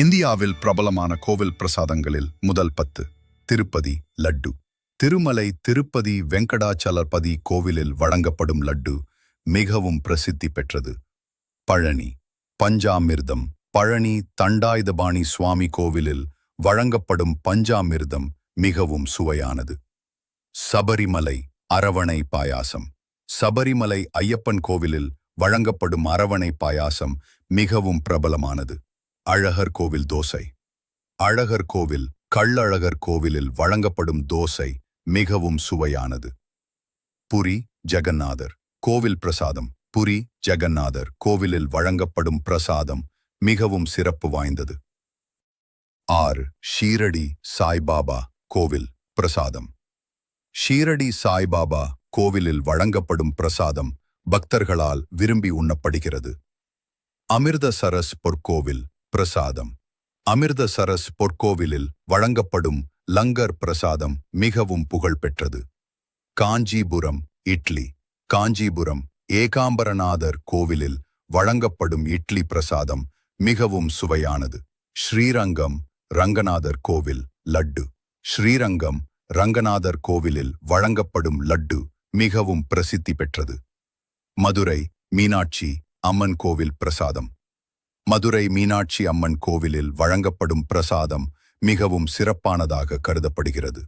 இந்தியாவில் பிரபலமான கோவில் பிரசாதங்களில் முதல் பத்து திருப்பதி லட்டு. திருமலை திருப்பதி வெங்கடாச்சலபதி கோவிலில் வழங்கப்படும் லட்டு மிகவும் பிரசித்தி பெற்றது. பழனி பஞ்சாமிர்தம் பழனி தண்டாயுதபாணி சுவாமி கோவிலில் வழங்கப்படும் பஞ்சாமிர்தம் மிகவும் சுவையானது. சபரிமலை அரவணை பாயாசம். சபரிமலை ஐயப்பன் கோவிலில் வழங்கப்படும் அரவணை பாயாசம் மிகவும் பிரபலமானது. அழகர் கோவில் தோசை. அழகர் கோவில் கள்ளழகர் கோவிலில் வழங்கப்படும் தோசை மிகவும் சுவையானது. புரி ஜெகநாதர் கோவில் பிரசாதம் புரி ஜெகநாதர் கோவிலில் வழங்கப்படும் பிரசாதம் மிகவும் சிறப்பு வாய்ந்தது. ஆறு ஷீரடி சாய்பாபா கோவில் பிரசாதம். ஷீரடி சாய்பாபா கோவிலில் வழங்கப்படும் பிரசாதம் பக்தர்களால் விரும்பி உண்ணப்படுகிறது. அமிர்தசரஸ் பொற்கோவில் பிரசாதம். அமிர்தசரஸ் பொற்கோவிலில் வழங்கப்படும் லங்கர் பிரசாதம் மிகவும் புகழ்பெற்றது. காஞ்சிபுரம் இட்லி. காஞ்சிபுரம் ஏகாம்பரநாதர் கோவிலில் வழங்கப்படும் இட்லி பிரசாதம் மிகவும் சுவையானது. ஸ்ரீரங்கம் ரங்கநாதர் கோவில் லட்டு. ஸ்ரீரங்கம் ரங்கநாதர் கோவிலில் வழங்கப்படும் லட்டு மிகவும் பிரசித்தி பெற்றது. மதுரை மீனாட்சி அம்மன் கோவில் பிரசாதம். மதுரை மீனாட்சி அம்மன் கோவிலில் வழங்கப்படும் பிரசாதம் மிகவும் சிறப்பானதாக கருதப்படுகிறது.